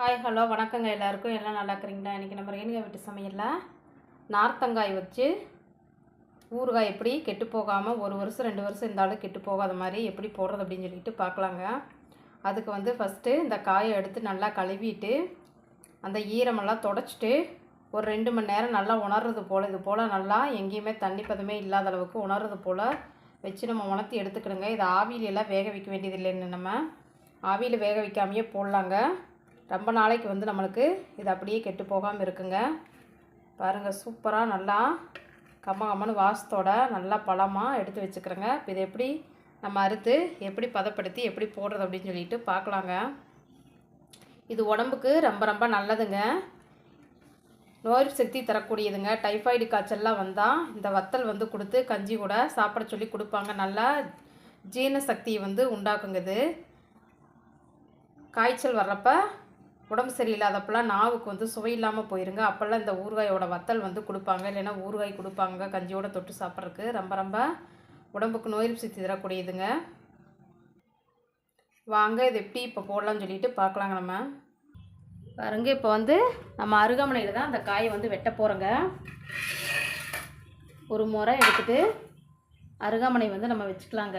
Hi hello வணக்கங்க எல்லாருக்கும். எல்லாம் நல்லா இருக்கிறீங்களா? இன்றைக்கி நம்ம ரேணுகா வீட்டு சமையலில் நார்த்தங்காய் வச்சு ஊறுகாய் எப்படி கெட்டு போகாமல் ஒரு வருஷம் ரெண்டு வருஷம் இருந்தாலும் கெட்டு போகாத மாதிரி எப்படி போடுறது அப்படின்னு சொல்லிட்டு பார்க்கலாங்க. அதுக்கு வந்து ஃபஸ்ட்டு இந்த காயை எடுத்து நல்லா கழுவிட்டு அந்த ஈரமெல்லாம் தொடச்சிட்டு ஒரு ரெண்டு மணி நேரம் நல்லா உணர்றது போல் இது போல் நல்லா எங்கேயுமே தண்ணி பதமே இல்லாத அளவுக்கு உணர்றது போல் வச்சு நம்ம உணர்த்தி எடுத்துக்கிடுங்க இது ஆவியிலெல்லாம் வேக வைக்க வேண்டியது இல்லைன்னு நம்ம ஆவியில் வேக வைக்காமையே போடலாங்க. ரொம்ப நாளைக்கு வந்து நம்மளுக்கு இது அப்படியே கெட்டு போகாமல் இருக்குங்க. பாருங்கள் சூப்பராக நல்லா கம்ம கம்மனு வாசத்தோட நல்லா பழமாக எடுத்து வச்சுக்கிறேங்க. இப்போ இதை எப்படி நம்ம அறுத்து எப்படி பதப்படுத்தி எப்படி போடுறது அப்படின்னு சொல்லிட்டு பார்க்கலாங்க. இது உடம்புக்கு ரொம்ப ரொம்ப நல்லதுங்க. நோய் சக்தி தரக்கூடியதுங்க. டைஃபாய்டு காய்ச்சல்லாம் வந்தால் இந்த வத்தல் வந்து கொடுத்து கஞ்சி கூட சாப்பிட சொல்லி கொடுப்பாங்க. நல்லா ஜீரண சக்தியை வந்து உண்டாக்குங்க இது. காய்ச்சல் வர்றப்போ உடம்பு சரியில்லாதப்பெல்லாம் நாவுக்கு வந்து சுவை இல்லாமல் போயிருங்க. அப்போல்லாம் இந்த ஊறுகாயோட வத்தல் வந்து கொடுப்பாங்க. இல்லைன்னா ஊறுகாய் கொடுப்பாங்க. கஞ்சியோட தொட்டு சாப்பிட்றதுக்கு ரொம்ப ரொம்ப உடம்புக்கு நோய் எதிர்ப்பு சக்தி தரக்கூடியதுங்க. வாங்க இது எப்படி இப்போ போடலாம்னு சொல்லிட்டு பார்க்கலாங்க நம்ம. பாருங்க இப்போ வந்து நம்ம அருகாமனையில் தான் அந்த காயை வந்து வெட்ட போகிறோங்க ஒரு முறை எடுத்துகிட்டு அருகாமனை வந்து நம்ம வச்சுக்கலாங்க.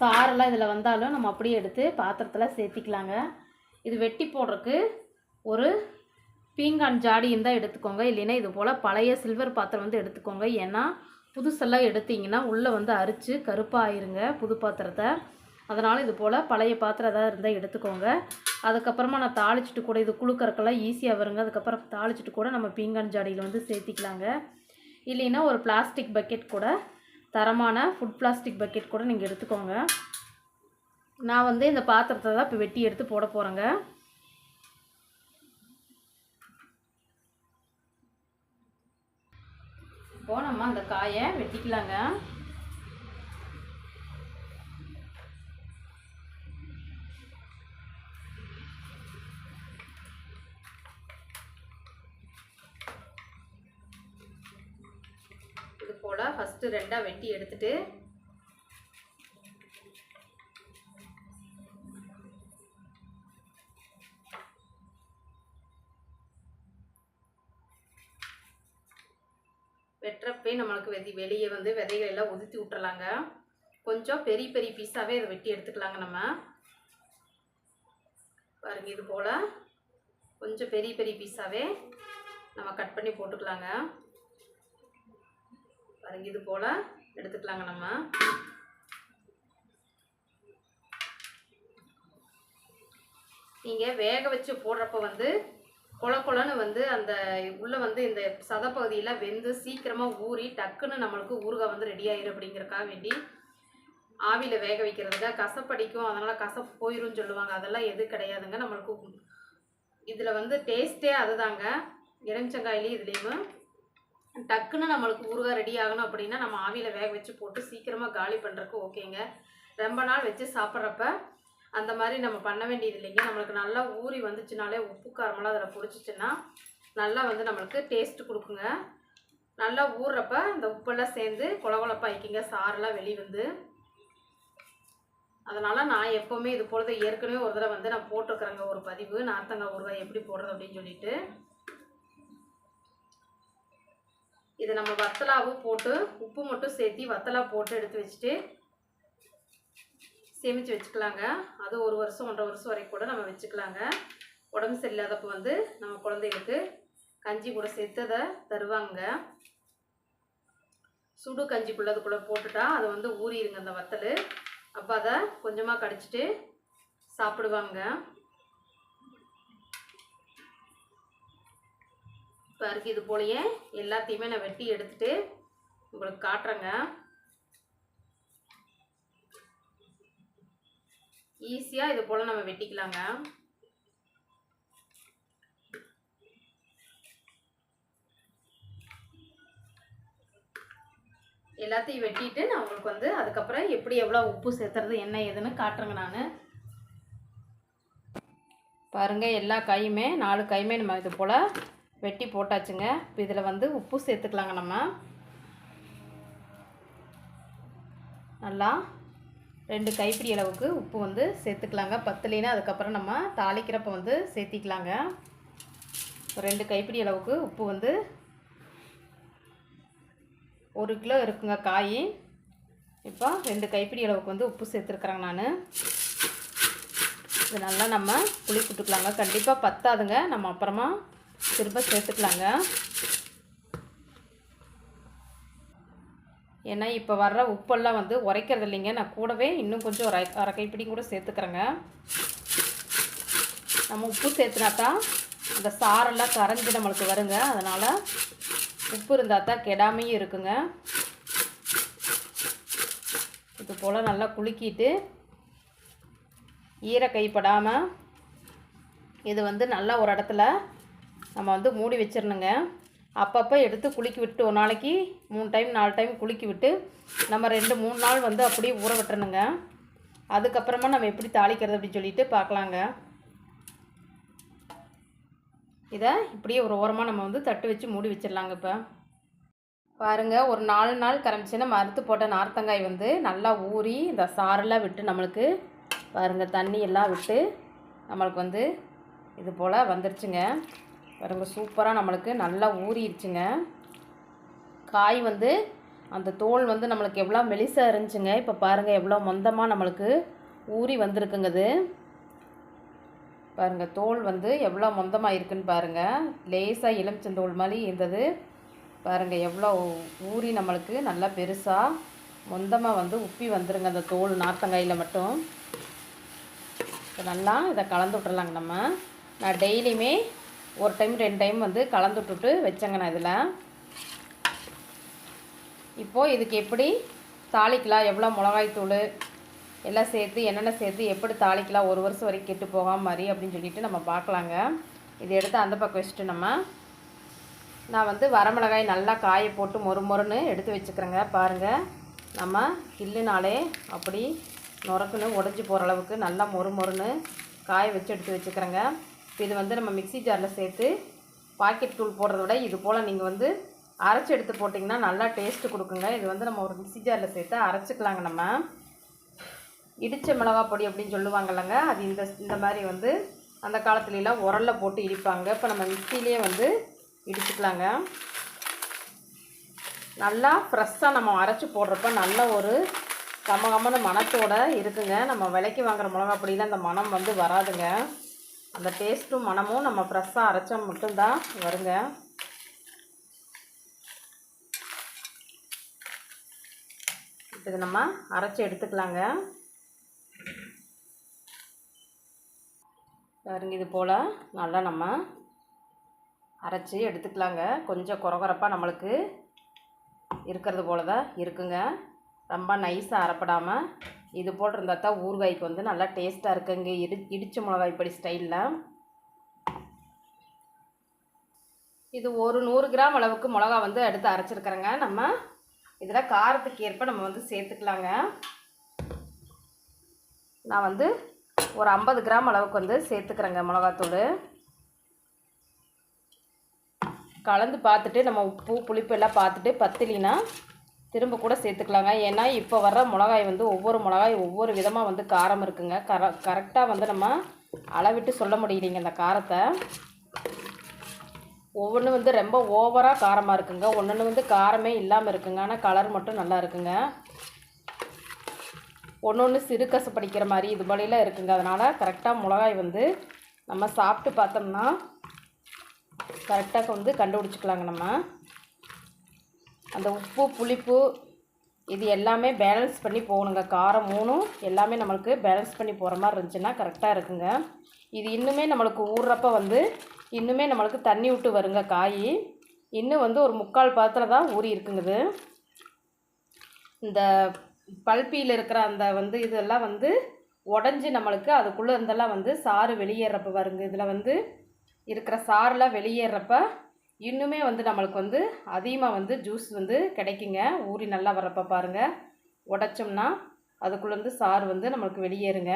சாரெல்லாம் இதில் வந்தாலும் நம்ம அப்படியே எடுத்து பாத்திரத்தில் சேர்த்திக்கலாங்க. இது வெட்டி போடுறதுக்கு ஒரு பீங்கான் ஜாடி இருந்தால் எடுத்துக்கோங்க. இல்லைன்னா இது போல் பழைய சில்வர் பாத்திரம் வந்து எடுத்துக்கோங்க. ஏன்னா புதுசெல்லாம் எடுத்தீங்கன்னா உள்ளே வந்து அரித்து கருப்பாக ஆயிருங்க புது பாத்திரத்தை. அதனால் இது போல் பழைய பாத்திரம் ஏதாவது இருந்தால் எடுத்துக்கோங்க. அதுக்கப்புறமா நான் தாளிச்சிட்டு கூட இது குழுக்கறக்கெல்லாம் ஈஸியாக வருங்க. அதுக்கப்புறம் தாளிச்சிட்டு கூட நம்ம பீங்கான் ஜாடியில் வந்து சேர்த்திக்கலாங்க. இல்லைன்னா ஒரு பிளாஸ்டிக் பக்கெட் கூட தரமான ஃபுட் பிளாஸ்டிக் பக்கெட் கூட நீங்கள் எடுத்துக்கோங்க. நான் வந்து இந்த பாத்திரத்தை தான் இப்போ வெட்டி எடுத்து போட போகிறேங்க இப்போ நம்ம அந்த காயை வெட்டிக்கலாங்க. இது போல் ஃபஸ்ட்டு ரெண்டாக வெட்டி எடுத்துகிட்டு வெதி வெளியே வந்து விதைகள் எல்லாம் உதுத்தி விட்டுறலாங்க. கொஞ்சம் பெரிய பெரிய பீஸாகவே இதை வெட்டி எடுத்துக்கலாங்க நம்ம. பாருங்க இது போல் கொஞ்சம் பெரிய பெரிய பீஸாகவே நம்ம கட் பண்ணி போட்டுக்கலாங்க. பாருங்க இது போல் எடுத்துக்கலாங்க நம்ம. நீங்கள் வேக வச்சு போடுறப்ப வந்து கொல கொலன்னு வந்து அந்த உள்ளே வந்து இந்த சதப்பகுதியில் வெந்து சீக்கிரமாக ஊறி டக்குன்னு நம்மளுக்கு ஊறுகாய் வந்து ரெடி ஆயிரும் அப்படிங்கிறக்காக வேண்டி ஆவியில் வேக வைக்கிறதுங்க. கசப்படிக்கும். அதனால் கசப்பு போயிரும் சொல்லுவாங்க. அதெல்லாம் எது கிடையாதுங்க. நம்மளுக்கு இதில் வந்து டேஸ்ட்டே அதுதாங்க. எலுமிச்சங்காயிலையும் இதுலேயும் டக்குன்னு நம்மளுக்கு ஊறுகாய் ரெடி ஆகணும் அப்படின்னா நம்ம ஆவியில் வேக வச்சு போட்டு சீக்கிரமாக காலி பண்ணுறக்கு ஓகேங்க ரொம்ப நாள் வச்சு சாப்பிட்றப்ப அந்த மாதிரி நம்ம பண்ண வேண்டியது இல்லைங்க. நம்மளுக்கு நல்லா ஊறி வந்துச்சுனாலே உப்பு காரமெல்லாம் அதில் பிடிச்சிச்சின்னா நல்லா வந்து நம்மளுக்கு டேஸ்ட் கொடுக்குங்க. நல்லா ஊறுறப்ப இந்த உப்பெல்லாம் சேர்ந்து கொலகொலப்பாய்க்கிங்க சாரெல்லாம் வெளி வந்து. அதனால் நான் எப்போவுமே இது போலத ஏற்கனவே ஒரு தடவை வந்து நான் போட்டிருக்கிறேங்க. ஒரு பதிவு. நார்த்தங்காய் ஊறுகாய் எப்படி போடுறது அப்படின்னு சொல்லிட்டு. இதை நம்ம வத்தலாவும் போட்டு உப்பு மட்டும் சேர்த்து வத்தலா போட்டு எடுத்து வச்சுட்டு சேமித்து வச்சுக்கலாங்க. அது ஒரு வருஷம் ஒன்றரை வருஷம் வரைக்கும் கூட நம்ம வச்சுக்கலாங்க. உடம்பு சரியில்லாதப்போ வந்து நம்ம குழந்தைகளுக்கு கஞ்சி கூட சேர்த்து அதை தருவாங்க. சுடு கஞ்சிக்குள்ளே அதுக்குள்ளே போட்டுட்டா அது வந்து ஊறிடுங்க அந்த வத்தல். அப்போ அதை கொஞ்சமாக கடிச்சிட்டு சாப்பிடுவாங்க. பாருக்கு இது போலயே எல்லாத்தையுமே நான் வெட்டி எடுத்துட்டு உங்களுக்கு காட்டுறேங்க. ஈஸியாக இது போல் நம்ம வெட்டிக்கலாங்க. எல்லாத்தையும் வெட்டிட்டு நான் உங்களுக்கு வந்து அதுக்கப்புறம் எப்படி எவ்வளோ உப்பு சேர்த்துறது என்ன ஏதுன்னு காட்டுறேங்க நான். பாருங்கள் எல்லா காயுமே நாலு காயுமே நம்ம இது போல் வெட்டி போட்டாச்சுங்க. இப்போ இதில் வந்து உப்பு சேர்த்துக்கலாங்க நம்ம. நல்லா ரெண்டு கைப்பிடி அளவுக்கு உப்பு வந்து சேர்த்துக்கலாங்க. பத்துலேனா அதுக்கப்புறம் நம்ம தாளிக்கிறப்ப வந்து சேர்த்திக்கலாங்க. ரெண்டு கைப்பிடி அளவுக்கு உப்பு வந்து ஒரு கிலோ இருக்குங்க காய். இப்போ ரெண்டு கைப்பிடி அளவுக்கு வந்து உப்பு சேர்த்துருக்குறேங்க நான். இது நல்லா நம்ம புளி விட்டுக்கலாங்க கண்டிப்பாக பத்தாதுங்க. நம்ம அப்புறமா திரும்ப சேர்த்துக்கலாங்க. ஏன்னா இப்போ வர்ற உப்பெல்லாம் வந்து உரைக்கிறது இல்லைங்க நான் கூடவே இன்னும் கொஞ்சம் ஒரு அரை கைப்பிடியும் கூட சேர்த்துக்கிறேங்க. நம்ம உப்பு சேர்த்துனா தான் இந்த சாரெல்லாம் கரைஞ்சி நம்மளுக்கு வருங்க. அதனால் உப்பு இருந்தால் தான் கெடாமையும் இருக்குங்க. இது போல் நல்லா குலுக்கிட்டு ஈர கைப்படாமல் இது வந்து நல்லா ஒரு இடத்துல நம்ம வந்து மூடி வச்சிடணுங்க அப்பப்போ எடுத்து குளிக்க விட்டு ஒரு நாளைக்கு மூணு டைம் நாலு டைம் குளிக்க விட்டு நம்ம ரெண்டு மூணு நாள் வந்து அப்படியே ஊற விட்டுறணுங்க. அதுக்கப்புறமா நம்ம எப்படி தாளிக்கிறது அப்படின்னு சொல்லிட்டு பார்க்கலாங்க. இதை இப்படியே ஒரு ஓரமாக நம்ம வந்து தட்டு வச்சு மூடி வச்சிடலாங்க இப்போ. பாருங்கள் ஒரு நாலு நாள் கரமிச்சுன்னா மறுத்து போட்ட நார்த்தங்காய் வந்து நல்லா ஊறி இந்த சாரெல்லாம் விட்டு நம்மளுக்கு பாருங்கள் தண்ணி எல்லாம் விட்டு நம்மளுக்கு வந்து இது போல் வந்துருச்சுங்க. பாருங்கள் சூப்பராக நம்மளுக்கு நல்லா ஊறிடுச்சுங்க. காய் வந்து அந்த தோல் வந்து நம்மளுக்கு எவ்வளோ மெலிசாக இருந்துச்சுங்க. இப்போ பாருங்கள் எவ்வளோ மொந்தமாக நம்மளுக்கு ஊறி வந்திருக்குங்க அது பாருங்கள் தோல் வந்து எவ்வளோ மொந்தமாக இருக்குன்னு பாருங்கள் லேசாக எலுமிச்சந்தோல் மாதிரி இருந்தது. பாருங்கள் எவ்வளோ ஊறி நம்மளுக்கு நல்லா பெருசாக மொந்தமாக வந்து உப்பி வந்துருங்க அந்த தோல் நார்த்தங்காயில் மட்டும். இப்போ நல்லா இதை கலந்து விட்டுறலாங்க நம்ம. நான் டெய்லியுமே ஒரு டைம் ரெண்டு டைம் வந்து கலந்து விட்டுட்டு வச்சேங்க நான் இதில். இப்போது இதுக்கு எப்படி தாளிக்கலாம்? எவ்வளோ மிளகாய் தூள்? எல்லாம் சேர்த்து என்னென்ன சேர்த்து எப்படி தாளிக்கலாம்? ஒரு வருஷம் வரைக்கும் கெட்டு போகாம மாதிரி அப்படின்னு சொல்லிட்டு நம்ம பார்க்கலாங்க. இதை எடுத்து அந்த பக்கம் வச்சுட்டு நம்ம நான் வந்து வரமிளகாய் நல்லா காய போட்டு மொறு மொறுன்னு எடுத்து வச்சுக்கிறேங்க. பாருங்கள் நம்ம கில்லுனாலே அப்படி நுறக்குன்னு உடஞ்சி போகிற அளவுக்கு நல்லா மொறு மொறுன்னு காய வச்சு எடுத்து வச்சுக்கிறேங்க. இப்போ இது வந்து நம்ம மிக்ஸி ஜாரில் சேர்த்து பாக்கெட் தூள் போடுறத விட இது போல் நீங்கள் வந்து அரைச்சி எடுத்து போட்டிங்கன்னா நல்லா டேஸ்ட்டு கொடுக்குங்க. இது வந்து நம்ம ஒரு மிக்ஸி ஜாரில் சேர்த்து அரைச்சிக்கலாங்க நம்ம. இடித்த மிளகா பொடி அப்படின்னு சொல்லுவாங்கல்லங்க. அது இந்த இந்த மாதிரி வந்து அந்த காலத்துலலாம் உரலில் போட்டு இடிப்பாங்க. இப்போ நம்ம மிக்சிலேயே வந்து இடிச்சுக்கலாங்க. நல்லா ஃப்ரெஷ்ஷாக நம்ம அரைச்சி போடுறப்ப நல்ல ஒரு கமகமான மணத்தோட இருக்குங்க. நம்ம விலைக்கு வாங்குற மிளகா பொடியில் அந்த மணம் வந்து வராதுங்க. அந்த டேஸ்ட்டும் மணமும் நம்ம ஃப்ரெஷ்ஷாக அரைச்சா மட்டும்தான் வருங்க. இது நம்ம அரைச்சி எடுத்துக்கலாங்க. பாருங்க இது போல் நல்லா நம்ம அரைச்சி எடுத்துக்கலாங்க. கொஞ்சம் குறகுறப்பாக நம்மளுக்கு இருக்கிறது போல தான் இருக்குங்க. ரொம்ப நைஸாக அரைப்படாமல் இது போல் இருந்தால் தான் ஊறுகாய்க்கு வந்து நல்லா டேஸ்ட்டாக இருக்குங்க. இடி இடிச்ச மிளகாய்ப்படி ஸ்டைலில் இது ஒரு நூறு கிராம் அளவுக்கு மிளகா வந்து எடுத்து அரைச்சிருக்கிறேங்க. நம்ம இதில் காரத்துக்கு ஏற்ப நம்ம வந்து சேர்த்துக்கலாங்க. நான் வந்து ஒரு ஐம்பது கிராம் அளவுக்கு வந்து சேர்த்துக்கிறேங்க மிளகாத்தூள். கலந்து பார்த்துட்டு நம்ம உப்பு புளிப்பு எல்லாம் பார்த்துட்டு பத்திலினா திரும்ப கூட சேர்த்துக்கலாங்க. ஏன்னா இப்போ வர்ற மிளகாய் வந்து ஒவ்வொரு மிளகாய் ஒவ்வொரு விதமாக வந்து காரம் இருக்குங்க. கர கரெக்டாக வந்து நம்ம அளவிட்டு சொல்ல முடியலைங்க அந்த காரத்தை. ஒவ்வொன்று வந்து ரொம்ப ஓவராக காரமாக இருக்குங்க. ஒன்று வந்து காரமே இல்லாமல் இருக்குங்க. ஆனால் கலர் மட்டும் நல்லா இருக்குங்க. ஒன்று ஒன்று சிறுக்கசு படிக்கிற மாதிரி இது போலலாம் இருக்குங்க. அதனால் கரெக்டாக மிளகாய் வந்து நம்ம சாப்பிட்டு பார்த்தோம்னா கரெக்டாக வந்து கண்டுபிடிச்சிக்கலாங்க நம்ம. அந்த உப்பு புளிப்பு இது எல்லாமே பேலன்ஸ் பண்ணி போகணுங்க. காரம் மூணும் எல்லாமே நம்மளுக்கு பேலன்ஸ் பண்ணி போகிற மாதிரி இருந்துச்சுன்னா கரெக்டாக இருக்குங்க. இது இன்னுமே நம்மளுக்கு ஊறுறப்ப வந்து இன்னுமே நம்மளுக்கு தண்ணி விட்டு வருங்க காய். இன்னும் வந்து ஒரு முக்கால் பாத்திரம் தான் ஊறி இருக்குங்குது. இந்த பல்பியில் இருக்கிற அந்த வந்து இதெல்லாம் வந்து உடஞ்சி நம்மளுக்கு அதுக்குள்ளே இருந்தெல்லாம் வந்து சாறு வெளியேறப்ப வருங்க. இதில் வந்து இருக்கிற சாறுலாம் வெளியேறப்ப இன்னுமே வந்து நம்மளுக்கு வந்து அதிகமாக வந்து ஜூஸ் வந்து கிடைக்குங்க. ஊறி நல்லா வரப்போ பாருங்கள் உடச்சோம்னா அதுக்குள்ளேருந்து சாறு வந்து நம்மளுக்கு வெளியேறுங்க.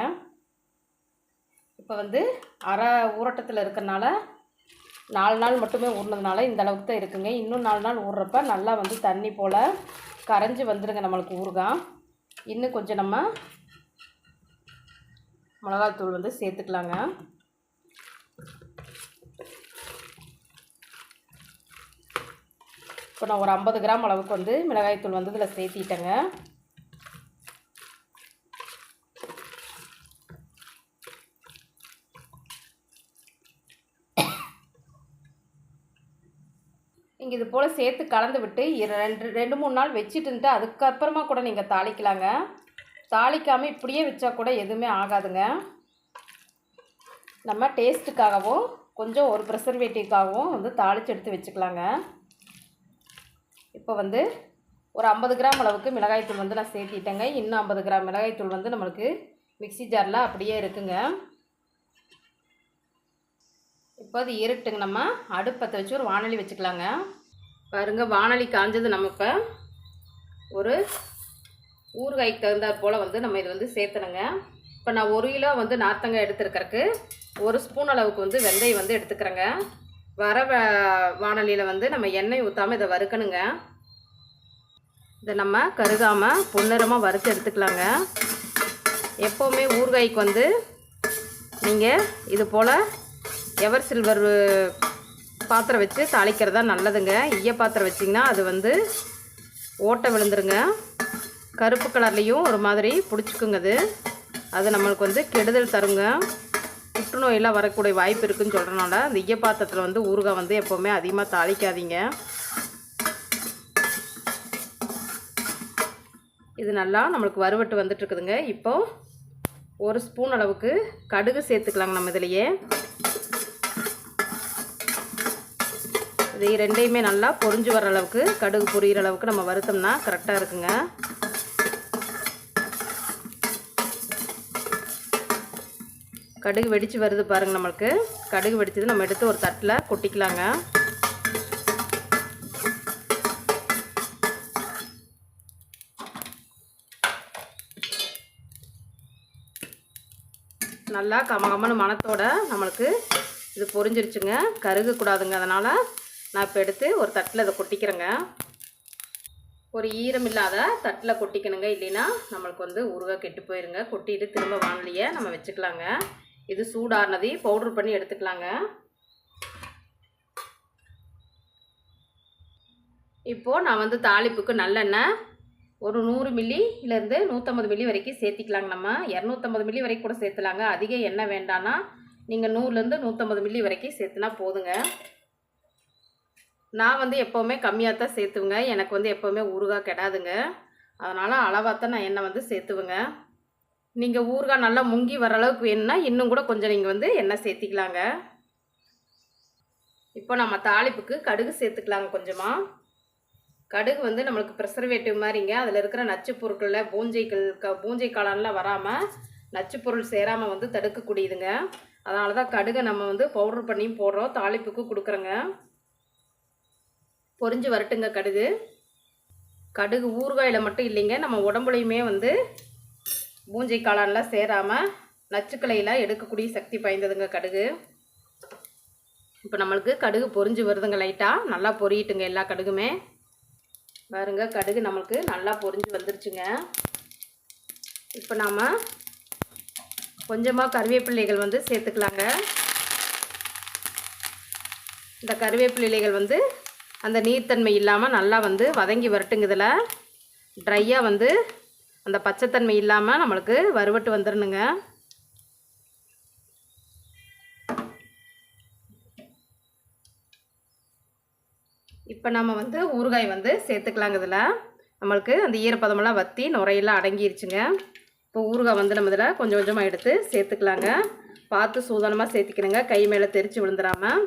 இப்போ வந்து அரை ஊரட்டத்தில் இருக்கிறனால நாலு நாள் மட்டுமே ஊறினதுனால இந்த அளவுக்கு தான் இருக்குங்க. இன்னும் நாலு நாள் ஊறுறப்ப நல்லா வந்து தண்ணி போல் கரைஞ்சி வந்துடுங்க நம்மளுக்கு ஊறுகாய் இன்னும் கொஞ்சம் நம்ம மிளகாத்தூள் வந்து சேர்த்துக்கலாங்க. இப்போ நான் ஒரு ஐம்பது கிராம் அளவுக்கு வந்து மிளகாய்த்தூள் வந்து இதில் சேர்த்திட்டேங்க. நீங்கள் இது போல் சேர்த்து கலந்து விட்டு இரு- ரெண்டு ரெண்டு மூணு நாள் வச்சுட்டு இருந்துட்டு அதுக்கப்புறமா கூட நீங்கள் தாளிக்கலாங்க. தாளிக்காமல் இப்படியே வச்சா கூட எதுவுமே ஆகாதுங்க. நம்ம டேஸ்ட்டுக்காகவும் கொஞ்சம் ஒரு ப்ரிசர்வேட்டிவ்காகவும் வந்து தாளித்து எடுத்து வச்சுக்கலாங்க. இப்போ வந்து ஒரு ஐம்பது கிராம் அளவுக்கு மிளகாய்த்தூள் வந்து நான் சேர்த்திட்டேங்க. இன்னும் ஐம்பது கிராம் மிளகாய்த்தூள் வந்து நம்மளுக்கு மிக்ஸி ஜாரில் அப்படியே இருக்குங்க. இப்போ அது இருட்டுங்க. நம்ம அடுப்பத்தை வச்சு ஒரு வானொலி வச்சுக்கலாங்க. பாருங்க வானொலி காஞ்சது நம்ம இப்போ ஒரு ஊறுகாய்க்கு தகுந்தாற் போல் வந்து நம்ம இது வந்து சேர்த்தணுங்க. இப்போ நான் ஒரு கிலோ வந்து நார்த்தங்காய் எடுத்துருக்கறக்கு ஒரு ஸ்பூன் அளவுக்கு வந்து வெந்தயம் வந்து எடுத்துக்கிறேங்க. வர வானொலியில் வந்து நம்ம எண்ணெய் ஊற்றாமல் இதை வறுக்கணுங்க. இதை நம்ம கருகாமல் பொன்னிறமாக வறுத்து எடுத்துக்கலாங்க. எப்போவுமே ஊறுகாய்க்கு வந்து நீங்கள் இது போல் எவர் சில்வர் பாத்திரம் வச்சு தாளிக்கிறதா நல்லதுங்க. ஈய பாத்திரம் வச்சிங்கன்னா அது வந்து ஓட்டை விழுந்துருங்க. கருப்பு கலர்லேயும் ஒரு மாதிரி பிடிச்சிக்குங்க அது. அது நம்மளுக்கு வந்து கெடுதல் தருங்க. புற்றுநோயெல்லாம் வரக்கூடிய வாய்ப்பு இருக்குன்னு சொல்கிறனால அந்த ஈயப்பாத்திரத்தில் வந்து ஊறுகாய் வந்து எப்போவுமே அதிகமாக தாளிக்காதீங்க. இது நல்லா நம்மளுக்கு வறுவட்டு வந்துட்டுருக்குதுங்க இப்போது ஒரு ஸ்பூன் அளவுக்கு கடுகு சேர்த்துக்கலாங்க நம்ம இதுலேயே. இது ரெண்டையுமே நல்லா பொறிஞ்சு வர அளவுக்கு கடுகு பொரியிற அளவுக்கு நம்ம வருத்தம்னா கரெக்டாக இருக்குங்க. கடுகு வெடித்து வருது பாருங்க நம்மளுக்கு. கடுகு வெடிச்சது நம்ம எடுத்து ஒரு தட்டில் கொட்டிக்கலாங்க. நல்லா கமகமன்னு மணத்தோட நம்மளுக்கு இது பொரிஞ்சிருச்சுங்க. கருகக்கூடாதுங்க அதனால் நான் இப்போ எடுத்து ஒரு தட்டில் இதை கொட்டிக்கிறேங்க. ஒரு ஈரம் இல்லாத தட்டில் கொட்டிக்கணுங்க. இல்லைன்னா நம்மளுக்கு வந்து உருவாக கெட்டு போயிருங்க. கொட்டிட்டு திரும்ப வானலியை நம்ம வச்சுக்கலாங்க. இது சூடானதை பவுட்ரு பண்ணி எடுத்துக்கலாங்க. இப்போது நான் வந்து தாளிப்புக்கு நல்லெண்ணெய் ஒரு நூறு மில்லியிலேருந்து நூற்றம்பது மில்லி வரைக்கும் சேர்த்திக்கலாங்க நம்ம. இரநூத்தம்பது மில்லி வரைக்கும் கூட சேர்த்துலாங்க. அதிக எண்ணெய் வேண்டான்னா நீங்கள் நூறுலேருந்து நூற்றம்பது மில்லி வரைக்கும் சேர்த்துனா போதுங்க. நான் வந்து எப்போவுமே கம்மியாக தான் சேர்த்துவேங்க. எனக்கு வந்து எப்போவுமே ஊறுகாய் கெடாதுங்க. அதனால் அளவாக தான் நான் எண்ணெய் வந்து சேர்த்துவேங்க. நீங்கள் ஊறுகாய் நல்லா முங்கி வர அளவுக்கு வேணும்னா இன்னும் கூட கொஞ்சம் நீங்கள் வந்து எண்ணெய் சேர்த்திக்கலாங்க. இப்போ நம்ம தாளிப்புக்கு கடுகு சேர்த்துக்கலாங்க கொஞ்சமாக கடுகு வந்து நம்மளுக்கு ப்ரெசர்வேட்டிவ் மாதிரிங்க. அதில் இருக்கிற நச்சு பொருட்களில் பூஞ்சைகள் க பூஞ்சை காளான்லாம் வராமல் நச்சு பொருள் சேராமல் வந்து தடுக்கக்கூடியதுங்க. அதனால தான் கடுகை நம்ம வந்து பவுட்ரு பண்ணியும் போடுறோம். தாளிப்புக்கு கொடுக்குறோங்க. பொறிஞ்சு வரட்டுங்க கடுகு. கடுகு ஊறுகாயில் மட்டும் இல்லைங்க. நம்ம உடம்புலையுமே வந்து பூஞ்சை காளான்லாம் சேராமல் நச்சுக்களையெல்லாம் எடுக்கக்கூடிய சக்தி பாய்ந்ததுங்க கடுகு. இப்போ நம்மளுக்கு கடுகு பொரிஞ்சு வருதுங்க லைட்டாக நல்லா பொரியிட்டுங்க எல்லா கடுகுமே. பாருங்க கடுகு நம்மளுக்கு நல்லா பொரிஞ்சு வந்துருச்சுங்க. இப்போ நாம் கொஞ்சமாக கருவேப்பிள்ளைகள் வந்து சேர்த்துக்கலாங்க. இந்த கருவேப்பிள்ளைகள் வந்து அந்த நீர்த்தன்மை இல்லாமல் நல்லா வந்து வதங்கி வரட்டுங்க இதில். ட்ரையாக வந்து அந்த பச்சைத்தன்மை இல்லாமல் நம்மளுக்கு வறுவட்டு வந்துடணுங்க இப்போ நம்ம வந்து ஊறுகாய் வந்து சேர்த்துக்கலாங்க இதில். நம்மளுக்கு அந்த ஈரப்பதமெல்லாம் வற்றி நுரையெல்லாம் அடங்கிருச்சுங்க. இப்போ ஊறுகாய் வந்து நம்ம இதில் கொஞ்சம் கொஞ்சமாக எடுத்து சேர்த்துக்கலாங்க. பார்த்து சூதானமாக சேர்த்துக்கணுங்க. கை மேலே தெரித்து விழுந்துடாமல்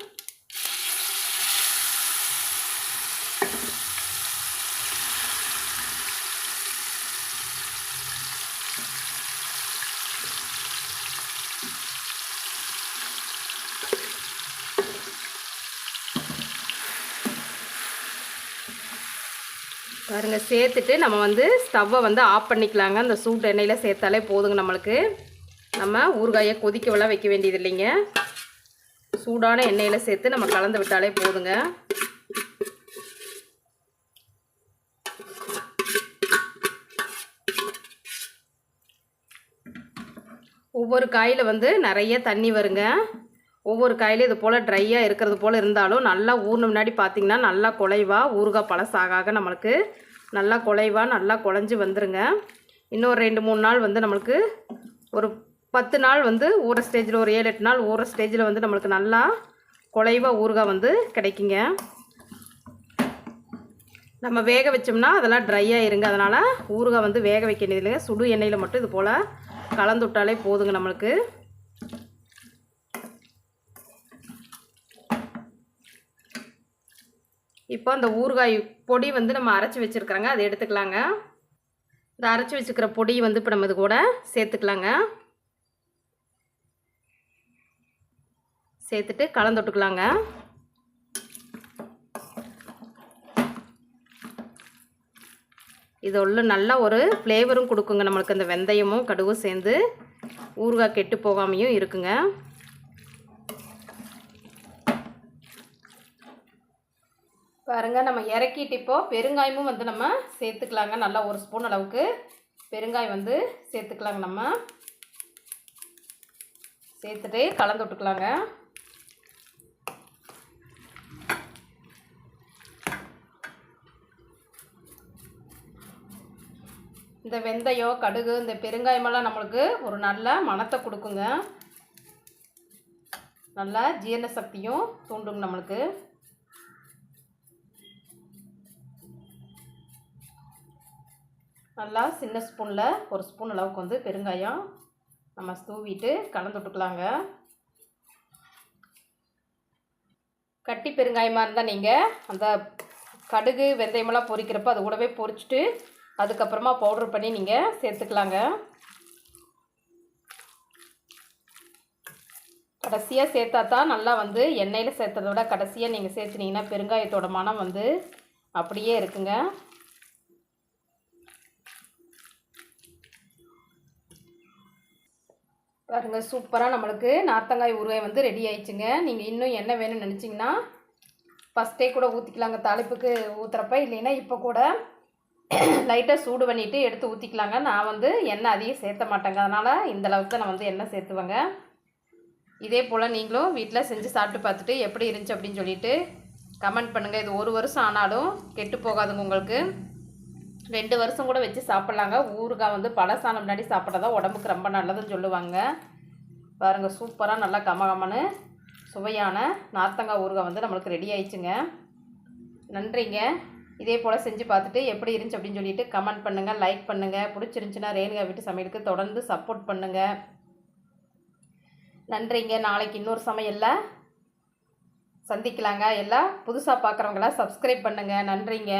பாருங்க சேர்த்துட்டு நம்ம வந்து ஸ்டவ்வை வந்து ஆஃப் பண்ணிக்கலாங்க. அந்த சூட்டு எண்ணெயில் சேர்த்தாலே போதுங்க நம்மளுக்கு. நம்ம ஊறுகாயை கொதிக்கவெல்லாம் வைக்க வேண்டியது இல்லைங்க. சூடான எண்ணெயில் சேர்த்து நம்ம கலந்து விட்டாலே போதுங்க. ஒவ்வொரு காயில் வந்து நிறைய தண்ணி வருங்க. ஒவ்வொரு காயிலும் இது போல் ட்ரையாக இருக்கிறது போல் இருந்தாலும் நல்லா ஊறின முன்னாடி பார்த்திங்கன்னா நல்லா குலைவாக ஊறுகாய் பழசாக நம்மளுக்கு நல்லா குலைவாக நல்லா குழஞ்சி வந்துருங்க. இன்னொரு ரெண்டு மூணு நாள் வந்து நம்மளுக்கு ஒரு பத்து நாள் வந்து ஊற ஸ்டேஜில் ஒரு ஏழு எட்டு நாள் ஊற ஸ்டேஜில் வந்து நம்மளுக்கு நல்லா குலைவாக ஊறுகாய் வந்து கிடைக்குங்க. நம்ம வேக வச்சோம்னா அதெல்லாம் ட்ரை ஆகிருங்க அதனால் ஊறுகாய் வந்து வேக வைக்க வேண்டியதில்லைங்க. சுடு எண்ணெயில் மட்டும் இது போல் கலந்து விட்டாலே போதுங்க நம்மளுக்கு. இப்போ அந்த ஊறுகாய் பொடி வந்து நம்ம அரைச்சி வச்சுருக்குறாங்க அதை எடுத்துக்கலாங்க. இந்த அரைச்சி வச்சுக்கிற பொடி வந்து இப்போ நம்ம இது கூட சேர்த்துக்கலாங்க. சேர்த்துட்டு கலந்து விட்டுக்கலாங்க. இது உள்ள நல்ல ஒரு ஃப்ளேவரும் கொடுக்குங்க நம்மளுக்கு அந்த வெந்தயமும் கடுகும் சேர்ந்து ஊறுகாய் கெட்டு போகாமையும் இருக்குங்க. பாருங்க நம்ம இறக்கிட்டு இப்போ பெருங்காயமும் வந்து நம்ம சேர்த்துக்கலாங்க. நல்லா ஒரு ஸ்பூன் அளவுக்கு பெருங்காயம் வந்து சேர்த்துக்கலாங்க நம்ம. சேர்த்துட்டு கலந்து விட்டுக்கலாங்க. இந்த வெந்தயம் கடுகு இந்த பெருங்காயமெல்லாம் நம்மளுக்கு ஒரு நல்ல மணத்தை கொடுக்குங்க. நல்லா ஜீரண சக்தியும் தூண்டுங்க நம்மளுக்கு. நல்லா சின்ன ஸ்பூனில் ஒரு ஸ்பூன் அளவுக்கு வந்து பெருங்காயம். நம்ம தூவிட்டு கலந்து விட்டுக்கலாங்க. கட்டி பெருங்காயமாக இருந்தால் நீங்கள் அந்த கடுகு வெந்தயமெல்லாம் பொரிக்கிறப்ப அது கூடவே பொரிச்சிட்டு அதுக்கப்புறமா பவுட்ரு பண்ணி நீங்கள் சேர்த்துக்கலாங்க. கடைசியாக சேர்த்தா தான் நல்லா வந்து எண்ணெயில் சேர்த்ததை விட கடைசியாக நீங்கள் சேர்த்துனீங்கன்னா பெருங்காயத்தோட மனம் வந்து அப்படியே இருக்குங்க. பாருங்க சூப்பராக நம்மளுக்கு நார்த்தங்காய் ஊறுகாய் வந்து ரெடி ஆயிடுச்சுங்க. நீங்கள் இன்னும் என்ன வேணும்னு நினச்சிங்கன்னா ஃபஸ்ட்டே கூட ஊற்றிக்கலாங்க தாளிப்புக்கு ஊற்றுறப்ப இல்லைன்னா இப்போ கூட லைட்டாக சூடு பண்ணிவிட்டு எடுத்து ஊற்றிக்கலாங்க நான் வந்து எண்ணெய் அதிகம் சேர்த்த மாட்டேங்க. அதனால் இந்த அளவுக்கு நான் வந்து எண்ணெய் சேர்த்துவேங்க. இதே போல் நீங்களும் வீட்டில் செஞ்சு சாப்பிட்டு பார்த்துட்டு எப்படி இருந்துச்சு அப்படின்னு சொல்லிட்டு கமெண்ட் பண்ணுங்கள் இது ஒரு வருஷம் ஆனாலும் கெட்டு போகாதுங்க உங்களுக்கு. ரெண்டு வருஷம் கூட வச்சு சாப்பிட்லாங்க. ஊறுகாய் வந்து பழசான முன்னாடி சாப்பிட்றதா உடம்புக்கு ரொம்ப நல்லதுன்னு சொல்லுவாங்க. பாருங்கள் சூப்பராக நல்லா கமகமனு சுவையான நார்த்தங்காய் ஊறுகாய் வந்து நம்மளுக்கு ரெடி ஆயிடுச்சுங்க. நன்றிங்க. இதே போல் செஞ்சு பார்த்துட்டு எப்படி இருந்துச்சு அப்படின்னு சொல்லிட்டு கமெண்ட் பண்ணுங்கள் லைக் பண்ணுங்கள் பிடிச்சிருந்துச்சின்னா ரேணுகா வீட்டு சமையலுக்கு தொடர்ந்து சப்போர்ட் பண்ணுங்கள் நன்றிங்க. நாளைக்கு இன்னொரு சமையலில் சந்திக்கலாங்க. எல்லாம் புதுசாக பார்க்குறவங்களாம் சப்ஸ்கிரைப் பண்ணுங்கள் நன்றிங்க.